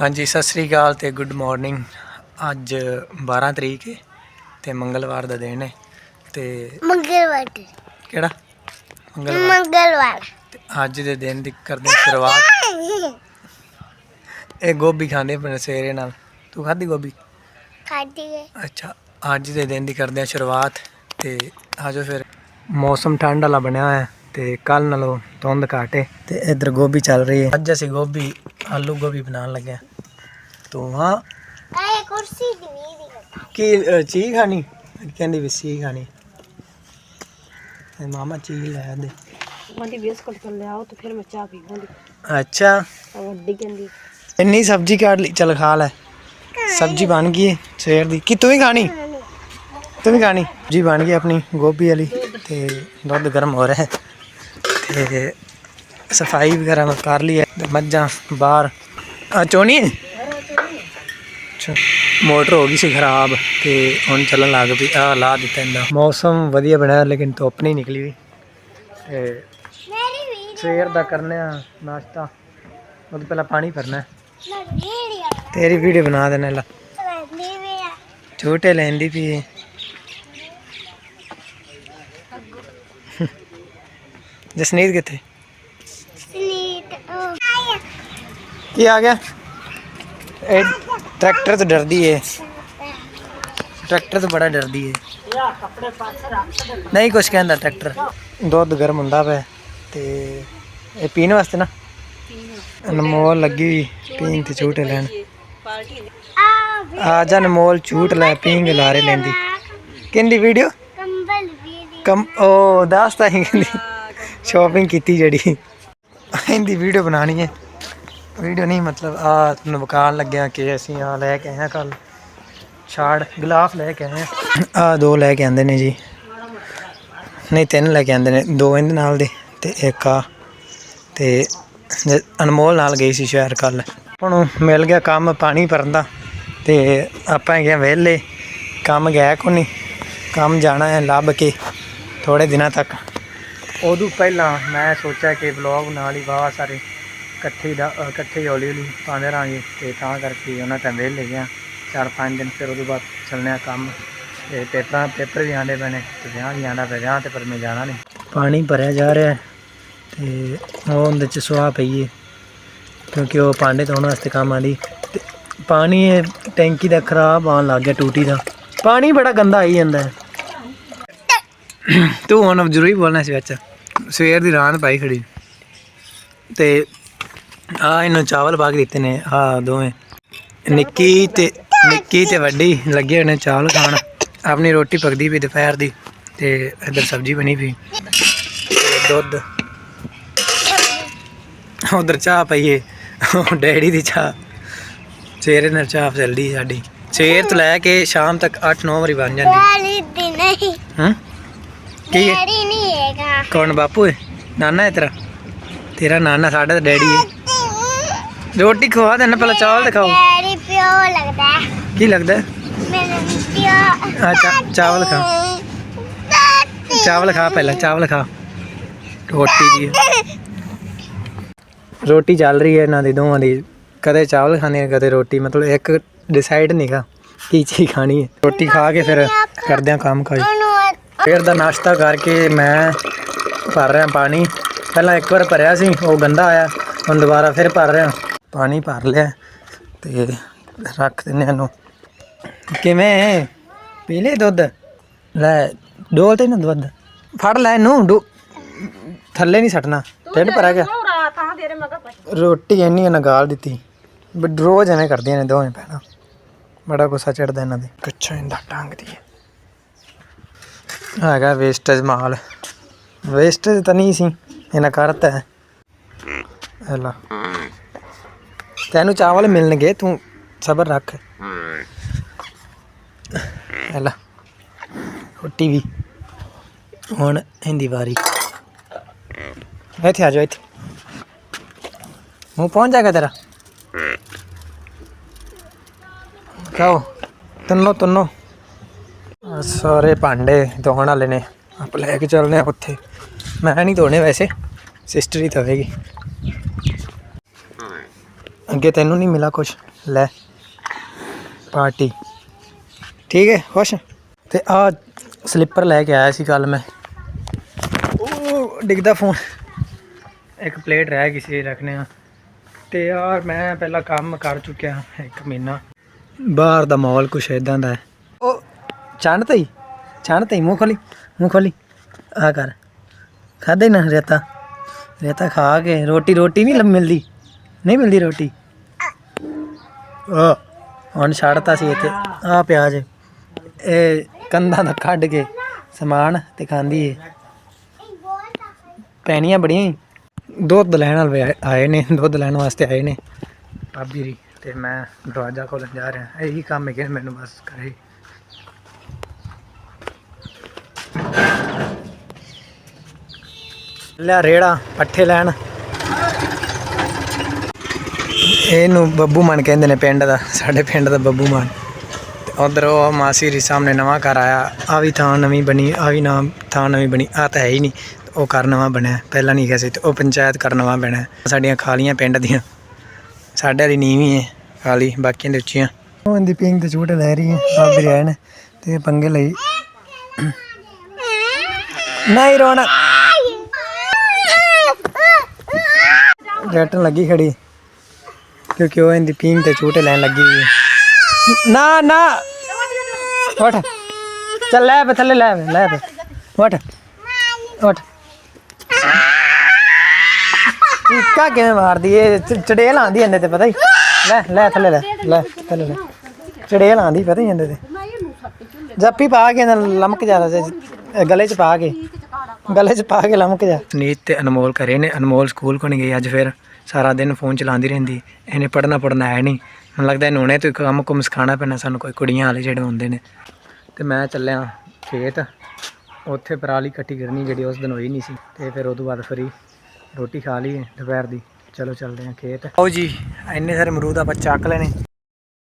ਹਾਂਜੀ ਸਤਿ ਸ੍ਰੀ ਅਕਾਲ ਤੇ good morning. ਅੱਜ 12 ਤਰੀਕ ਹੈ ਤੇ ਮੰਗਲਵਾਰ ਦਾ ਦਿਨ ਹੈ ਤੇ ਮੰਗਲਵਾਰ। ਕਿਹੜਾ? ਮੰਗਲਵਾਰ। ਮੰਗਲਵਾਰ। ਤੇ ਅੱਜ ਦੇ ਦਿਨ ਦੀ ਕਰਦੇ ਹਾਂ ਸ਼ੁਰੂਆਤ। ਇਹ ਗੋਭੀ ਖਾਂਦੇ ਪਏ ਸਵੇਰੇ ਨਾਲ। ਤੂੰ ਖਾਧੀ ਗੋਭੀ? ਖਾਦੀ ਹੈ ਅੱਛਾ ਅੱਜ ਦੇ ਦਿਨ ਦੀ ਕਰਦੇ ਹਾਂ ਸ਼ੁਰੂਆਤ ਤੇ ਆਜੋ ਫਿਰ। ਮੌਸਮ ਠੰਡ ਵਾਲਾ ਬਣਿਆ ਹੋਇਆ। ਹੈ ਤੇ ਕੱਲ ਨਾਲੋਂ ਧੁੰਦ ਘੱਟ ਹੈ ਤੇ ਇੱਧਰ ਗੋਭੀ ਚੱਲ ਰਹੀ ਹੈ ਅੱਜ ਅਸੀਂ ਗੋਭੀ ਆਲੂ ਗੋਭੀ ਬਣਾਉਣ ਲੱਗੇ ਤੂੰ ਹਾਂ ਇਹ ਕੁਰਸੀ ਦੀ ਨਹੀਂ ਦੀ ਕੀ ਚੀਜ਼ ਖਾਣੀ? ਕਹਿੰਦੀ ਵੀ ਸੀ ਖਾਣੀ। ਤੇ ਮਾਮਾ ਚੀਜ਼ ਲੈ ਆਂਦੇ। ਮੰਡੀ ਬਿਸਕੁਟ ਕਰ ਲਿਆਓ ਤੇ ਫਿਰ ਮੈਂ ਚਾਹ ਪੀਵਾਂਗੀ। ਅੱਛਾ। ਵੱਡੀ ਕਹਿੰਦੀ। ਇੰਨੀ ਸਬਜ਼ੀ ਕੱਢ ਲਈ ਚਲ ਖਾ ਲੈ। ਸਬਜ਼ੀ ਬਣ ਗਈ ਹੈ ਸਵੇਰ ਦੀ। ਕੀ ਤੂੰ ਵੀ ਖਾਣੀ? ਤੂੰ ਵੀ ਖਾਣੀ? ਜੀ ਬਣ ਗਈ ਆਪਣੀ ਗੋਭੀ ਵਾਲੀ ਤੇ ਦੁੱਧ ਗਰਮ ਹੋ ਰਿਹਾ ਹੈ। ਤੇ ਸਫ਼ਾਈ ਵਗੈਰਾ ਮੈਂ ਕਰ ਲਈ ਹੈ। ਤੇ ਮੱਝਾਂ ਬਾਹਰ। ਆ, ਚੋਣੀ? ਮੋਟਰ ਹੋ ਗਈ ਸੀ ਖਰਾਬ ਤੇ ਹੁਣ ਚੱਲਣ ਲੱਗ ਪਈ। ਆ, ਲਾ ਦਿੱਤਾ ਇਹਦਾ। ਮੌਸਮ ਵਧੀਆ ਬਣਿਆ, ਲੇਕਿਨ ਧੁੱਪ ਨਹੀਂ ਨਿਕਲੀ ਵੀ। ਤੇ ਸਵੇਰ ਦਾ ਕਰਨੇ ਆ ਨਾਸ਼ਤਾ। ਉਹ ਪਹਿਲਾਂ ਪਾਣੀ ਭਰਨਾ ਤੇਰੀ ਵੀਡੀਓ ਬਣਾ ਦੇਣਾ, ਲਾ। ਛੋਟੇ ਲੈਂਦੀ ਪਈ ਜਸਨੀਤ ਕਿੱਥੇ? ਸਨੀਤ ਕੀ ਆ ਗਿਆ? ਇਹ ਟਰੈਕਟਰ ਤੋਂ ਡਰਦੀ ਏ। ਟਰੈਕਟਰ ਤੋਂ ਬੜਾ ਡਰਦੀ ਏ। ਨਹੀਂ ਕੁਛ ਕਹਿੰਦਾ ਟਰੈਕਟਰ। ਦੁੱਧ ਗਰਮ ਹੁੰਦਾ ਪਿਆ ਤੇ ਇਹ ਪੀਣ ਵਾਸਤੇ ਨਾ। ਅਨਮੋਲ ਲੱਗੀ ਹੋਈ ਪੀਣ ਤੇ ਝੂਟੇ ਲੈਣ। ਆ ਜਾ ਅਨਮੋਲ ਝੂਟ ਲੈ ਪੀਂਗ ਲਾਰੇ ਲੈਂਦੀ। ਕਿੰਦੀ ਵੀਡੀਓ? ਕੰਬਲ ਵੀ ਦੀ ਕਮ ਉਹ ਦੱਸਤਾ ਹੀ ਕਹਿੰਦੀ। ਸ਼ਾਪਿੰਗ ਕੀਤੀ ਜਿਹੜੀ। ਇਹਦੀ ਵੀਡੀਓ ਬਣਾਣੀ ਹੈ। ਵੀਡੀਓ ਨਹੀਂ, ਮਤਲਬ ਆ ਤੁਹਾਨੂੰ ਵਿਕਾਣ ਲੱਗਿਆ ਕਿ ਅਸੀਂ ਆ ਲੈ ਕੇ ਆਏ ਹਾਂ ਕੱਲ ਛਾੜ, ਗਲਾਫ ਲੈ ਕੇ ਆਏ ਆ। ਦੋ ਲੈ ਕੇ ਆਂਦੇ ਨੇ ਜੀ। ਨਹੀਂ, ਤਿੰਨ ਲੈ ਕੇ ਆਂਦੇ ਨੇ। ਦੋ ਇਹਦੇ ਨਾਲ ਦੇ ਤੇ ਇੱਕ ਆ। ਤੇ ਅਨਮੋਲ ਨਾਲ ਗਈ ਸੀ ਸ਼ਹਿਰ ਕੱਲ ਹੁਣ ਮਿਲ ਗਿਆ ਕੰਮ ਪਾਣੀ ਭਰਨ ਦਾ। ਤੇ ਆਪਾਂ ਹੈਗੇ ਵਿਹਲੇ। ਕੰਮ ਗਿਆ ਕੋ ਨਹੀਂ। ਕੰਮ ਜਾਣਾ ਹੈ ਲੱਭ ਕੇ। ਥੋੜੇ ਦਿਨਾਂ ਤੱਕ। ਉਦੋਂ ਪਹਿਲਾਂ ਮੈਂ ਸੋਚਿਆ ਕਿ ਵਲੌਗ ਨਾਲ ਹੀ ਵਾਹ ਸਾਰੇ ਇਕੱਠੇ ਦਾ ਅ, ਇਕੱਠੇ ਹੌਲੀ ਹੌਲੀ ਪਾਉਂਦੇ ਰਹਾਂਗੇ ਤੇ ਤਾਂ ਕਰਕੇ ਉਹਨਾਂ ਟਾਈਮ ਵਿਹਲੇ ਗਿਆ ਚਾਰ ਪੰਜ ਦਿਨ ਫਿਰ ਉਹਦੇ ਬਾਅਦ ਚੱਲਣੇ ਕੰਮ ਤੇ ਪੇਪਰਾਂ ਪੇਪਰ ਵੀ ਆਉਂਦੇ ਪੈਣੇ ਨੇ ਤੇ ਵਿਆਹ ਵੀ ਆਉਂਦਾ ਪਿਆ ਵਿਆਹ ਤੇ ਪਰ ਮੈਂ ਜਾਣਾ ਨਹੀਂ। ਪਾਣੀ ਭਰਿਆ ਜਾ ਰਿਹਾ ਹੈ ਤੇ ਉਹ ਉਹਦੇ ਚ ਸੁਆਹ ਪਈਏ ਕਿਉਂਕਿ ਉਹ ਪਾਂਡੇ ਧੋਣ ਵਾਸਤੇ ਕੰਮ ਆਉਂਦੀ ਤੇ ਪਾਣੀ ਇਹ ਟੈਂਕੀ ਦਾ ਖਰਾਬ ਆਉਣ ਲੱਗ ਗਿਆ ਟੂਟੀ ਦਾ। ਪਾਣੀ ਬੜਾ ਗੰਦਾ ਆਈ ਜਾਂਦਾ। ਤੂੰ ਹੁਣ ਜ਼ਰੂਰੀ ਬੋਲਣਾ ਸੀ ਵਿੱਚ। ਸਵੇਰ ਦੀ ਰਾਤ ਪਾਈ ਖੜੀ। ਤੇ ਆ ਇਹਨੂੰ ਚਾਵਲ ਪਾ ਕੇ ਦਿੱਤੇ ਨੇ ਆ ਦੋਵੇਂ। ਨਿੱਕੀ ਤੇ ਨਿੱਕੀ ਤੇ ਵੱਡੀ ਲੱਗੇ ਹੋਏ ਨੇ ਚਾਵਲ ਖਾਣ। ਆਪਣੀ ਰੋਟੀ ਪਕਦੀ ਵੀ ਦੁਪਹਿਰ ਦੀ ਤੇ ਇੱਧਰ ਸਬਜ਼ੀ ਬਣੀ ਵੀ ਦੁੱਧ। ਉਧਰ ਚਾਹ ਪਈਏ ਡੈਡੀ ਦੀ ਚਾਹ। ਸਵੇਰੇ ਨਾਲ ਚਾਹ ਚੱਲਦੀ ਸਾਡੀ। ਸਵੇਰ ਤੋਂ ਲੈ ਕੇ ਸ਼ਾਮ ਤੱਕ 8-9 ਵਾਰੀ ਬਣ ਜਾਂਦੀ। ਡੈਡੀ ਦੀ ਨਹੀਂ। ਹਾਂ? ਕੀ ਹੈ ਡੈਡੀ ਨਹੀਂ। ਹੈਗਾ ਕੌਣ ਬਾਪੂ ਹੈ ਨਾਨਾ ਹੈ ਤੇਰਾ? ਤੇਰਾ ਨਾਨਾ ਸਾਡਾ ਤਾਂ ਡੈਡੀ ਹੈ ਰੋਟੀ ਖਵਾ ਦੇਣਾ ਪਹਿਲਾਂ ਚਾਵਲ ਦਿਖਾਓ। ਡੈਡੀ ਪਿਓ ਲੱਗਦਾ ਹੈ। ਕੀ ਲੱਗਦਾ ਹੈ? ਮੈਨੂੰ ਪਿਓ ਚਾ- ਚਾਵਲ ਖਾ। ਚਾਵਲ ਖਾ ਪਹਿਲਾਂ ਚਾਵਲ ਖਾ। ਰੋਟੀ ਜੀ ਰੋਟੀ ਚੱਲ ਰਹੀ ਹੈ ਇਹਨਾਂ ਦੀ ਦੋਵਾਂ ਦੀ। ਕਦੇ ਚਾਵਲ ਖਾਣੇ ਕਦੇ ਰੋਟੀ। ਮਤਲਬ ਇੱਕ ਡਿਸਾਈਡ ਨਹੀਂਗਾ ਕੀ ਚੀਜ਼ ਖਾਣੀ ਹੈ। ਰੋਟੀ ਖਾ ਕੇ ਫਿਰ ਕਰਦੇ ਆ ਕੰਮ ਕਾਜ ਫਿਰ ਦਾ ਨਾਸ਼ਤਾ ਕਰਕੇ ਮੈਂ ਭਰ ਰਿਹਾ ਪਾਣੀ। ਪਹਿਲਾਂ ਇੱਕ ਵਾਰ ਭਰਿਆ ਸੀ ਉਹ ਗੰਦਾ ਆਇਆ। ਹੁਣ ਦੁਬਾਰਾ ਫਿਰ ਭਰ ਰਿਹਾ। ਪਾਣੀ ਭਰ ਲਿਆ ਤੇ ਰੱਖ ਦਿੰਨੇ ਇਹਨੂੰ। ਕਿਵੇਂ? ਪੀ ਲੈ ਦੁੱਧ? ਲੈ ਡੋਲ ਤੇ ਨਾ ਦੁੱਧ। ਫੜ ਲੈ ਇਹਨੂੰ ਡੋ- ਥੱਲੇ ਨਹੀਂ ਸੱਟਣਾ। ਢਿੱਡ ਭਰਿਆ ਗਿਆ। ਰੋਟੀ ਇੰਨੀ ਇਹਨਾਂ ਗਾਲ ਦਿੱਤੀ। ਰੋਜ਼ ਐਵੇਂ ਕਰਦੀਆਂ ਨੇ ਦੋਵੇਂ ਭੈਣਾਂ। ਬੜਾ ਗੁੱਸਾ ਚੜਦਾ ਇਹਨਾਂ ਦੇ। ਕੱਚਾ ਇੰਦਾ ਟੰਗਦੀ ਹੈ। ਹੈਗਾ ਵੇਸਟੇਜ ਮਾਲ। ਵੇਸਟੇਜ ਤਾਂ ਨਹੀਂ ਸੀ, ਇਹਨਾਂ ਕਰਤਾ ਹੈ। ਹਲਾ ਤੈਨੂੰ ਚਾਵਲ ਮਿਲਣਗੇ, ਤੂੰ ਸਬਰ ਰੱਖ। ਹਲਾ ਰੋਟੀ ਵੀ ਹੁਣ ਇਹਦੀ ਵਾਰੀ। ਇੱਥੇ ਆ ਜਾ ਇੱਥੇ। ਮੂੰਹ ਪਹੁੰਚ ਜਾਏਗਾ ਤੇਰਾ। ਖਾਓ। ਤੰਨੋ ਤੰਨੋ। ਸਾਰੇ ਭਾਂਡੇ ਧੋਣ ਵਾਲੇ ਨੇ। ਆਪ ਲੈ ਕੇ ਚੱਲਨੇ ਆ ਉੱਥੇ। ਮੈਂ ਨਹੀਂ ਧੋਣੇ ਵੈਸੇ। ਸਿਸਟਰ ਹੀ ਧੋਵੇਗੀ। ਅੱਗੇ ਤੈਨੂੰ ਨਹੀਂ ਮਿਲਾ ਕੁਛ। ਲੈ, ਪਾਰਟੀ। ਠੀਕ ਹੈ, ਖੁਸ਼? ਤੇ ਆ ਸਲੀਪਰ ਲੈ ਕੇ ਆਇਆ ਸੀ ਕੱਲ ਮੈਂ। ਉਹ ਡਿੱਗਦਾ ਫੋਨ। ਇੱਕ ਪਲੇਟ ਰਹਿ ਗਈ ਸੀ ਰੱਖਣੇ ਆ। ਤੇ ਯਾਰ ਮੈਂ ਪਹਿਲਾਂ ਕੰਮ ਕਰ ਚੁੱਕਿਆ ਇੱਕ ਮਹੀਨਾ। ਬਾਹਰ ਦਾ ਮਾਹੌਲ ਕੁਛ ਇਦਾਂ ਦਾ ਹੈ। ਉਹ ਚੰਨ ਤਈ ਮੂੰਹ ਖੋਲੀ ਮੂੰਹ ਖੋਲੀ। ਆ ਕਰ ਖਾਦੇ ਨਾ ਰੇਤਾ। ਰੇਤਾ ਖਾ ਕੇ ਰੋਟੀ ਰੋਟੀ ਨਹੀਂ ਮਿਲਦੀ ਨਹੀਂ ਮਿਲਦੀ ਰੋਟੀ। ਆ ਹੁਣ ਛੱਡਤਾ ਸੀ ਇੱਥੇ ਆ ਪਿਆਜ। ਇਹ ਕੰਧਾਂ ਦਾ ਕੱਢ ਕੇ ਸਮਾਨ ਤੇ ਖਾਂਦੀ ਏ। ਪੈਣੀਆਂ ਬੜੀਆਂ ਈ। ਦੁੱਧ ਲੈਣ ਵਾਲੇ ਆਏ- ਨੇ ਦੁੱਧ ਲੈਣ ਵਾਸਤੇ ਆਏ ਨੇ। ਭਾਬੀ ਤੇ ਮੈਂ ਦਰਵਾਜ਼ਾ ਖੋਲਣ ਜਾ ਰਿਹਾ। ਇਹੀ ਕੰਮ ਹੈ ਕਿ ਮੈਨੂੰ ਬਸ ਕਰੇ ਲੈ ਰੇੜਾ ਪੱਠੇ ਲੈਣ। ਇਹਨੂੰ ਬੱਬੂ ਮਾਨ ਕਹਿੰਦੇ ਨੇ ਪਿੰਡ ਦਾ ਸਾਡੇ ਪਿੰਡ ਦਾ ਬੱਬੂ ਮਾਨ। ਉਧਰ ਉਹ ਮਾਸੀ ਰੀ ਸਾਹਮਣੇ ਨਵਾਂ ਘਰ ਆਇਆ ਆ ਵੀ ਥਾਂ ਨਵੀਂ ਬਣੀ ਆ ਵੀ ਨਾਮ ਥਾਂ ਨਵੀਂ ਬਣੀ ਆ ਤਾਂ ਹੈ ਹੀ ਨਹੀਂ। ਉਹ ਘਰ ਨਵਾਂ ਬਣਿਆ ਪਹਿਲਾਂ ਨਹੀਂ ਗਿਆ ਸੀ ਤੇ ਉਹ ਪੰਚਾਇਤ ਘਰ ਨਵਾਂ ਬਣਿਆ। ਸਾਡੀਆਂ ਖਾਲੀਆਂ ਪਿੰਡ ਦੀਆਂ। ਸਾਡੇ ਵਾਲੀ ਨੀਵੀਂ ਹੈ ਖਾਲੀ ਬਾਕੀਆਂ ਦੇ ਉੱਚੀਆਂ। ਉਹ ਇੰਦੀ ਪਿੰਗ ਤੇ ਝੂਟੇ ਲੈ ਰਹੀ ਹੈ ਆ ਵੀ ਰਹਿਣ ਤੇ ਪੰਗੇ ਲਈ। ਨਹੀਂ ਰੋਣਾ। ਰੈਟਣ ਲੱਗੀ ਖੜੀ। ਕਿਉਂਕਿ ਉਹ ਪਿੰਗ ਤੇ ਝੂਟੇ ਲੈਣ ਲੱਗੀ ਹੋਈ ਹੈ। ਨਾ ਨਾ। ਉੱਠ। ਚੱਲ ਲੈ ਬੇ ਥੱਲੇ ਲੈ ਬੇ, ਲੈ ਬੇ। ਉੱਠ। ਉੱਠ। ਇੱਕਾ ਕਿਵੇਂ ਮਾਰਦੀ ਏ? ਚੜੇਲ ਆਂਦੀ ਇਹਦੇ ਤੇ ਪਤਾ ਹੀ। ਲੈ ਲੈ ਥੱਲੇ ਲੈ ਲੈ ਥੱਲੇ ਲੈ। ਚੜੇਲ ਆਂਦੀ ਪਤਾ ਹੀ ਇਹਦੇ ਤੇ। ਜੱਪੀ ਪਾ ਕੇ ਲਮਕ ਜਾਦਾ ਗਲੇ ਚ ਪਾ ਕੇ। ਗਲੇ ਚ ਪਾ ਕੇ ਲਮਕ ਜਾ। ਨੀਤ ਤੇ ਅਨਮੋਲ ਘਰੇ ਨੇ, ਅਨਮੋਲ ਸਕੂਲ ਕੋਣ ਗਈ ਅੱਜ ਫਿਰ। ਸਾਰਾ ਦਿਨ ਫੋਨ ਚਲਾਉਂਦੀ ਰਹਿੰਦੀ। ਇਹਨੇ ਪੜਨਾ ਪੜਨਾ ਹੈ ਨਹੀਂ ਮੈਨੂੰ ਲੱਗਦਾ ਇਹਨੂੰ ਹੁਣੇ ਤੋਂ ਕੰਮ ਕੁਮ ਸਿਖਾਉਣਾ ਪੈਣਾ ਸਾਨੂੰ ਕੋਈ ਕੁੜੀਆਂ ਵਾਲੇ ਜਿਹੜੇ ਹੁੰਦੇ ਨੇ। ਤੇ ਮੈਂ ਚੱਲਿਆ ਖੇਤ। ਉੱਥੇ ਪਰਾਲੀ ਇਕੱਠੀ ਕਰਨੀ ਜਿਹੜੀ ਉਸ ਦਿਨ ਹੋਈ ਨਹੀਂ ਸੀ। ਤੇ ਫਿਰ ਉਦੋਂ ਬਾਅਦ ਫਰੀ। ਰੋਟੀ ਖਾ ਲਈ ਦੁਪਹਿਰ ਦੀ। ਚਲੋ ਚੱਲਦੇ ਹਾਂ ਖੇਤ। ਆਓ ਜੀ, ਇੰਨੇ ਸਾਰੇ ਅਮਰੂਦ ਆਪਾਂ ਚੱਕ ਲੈਣੇ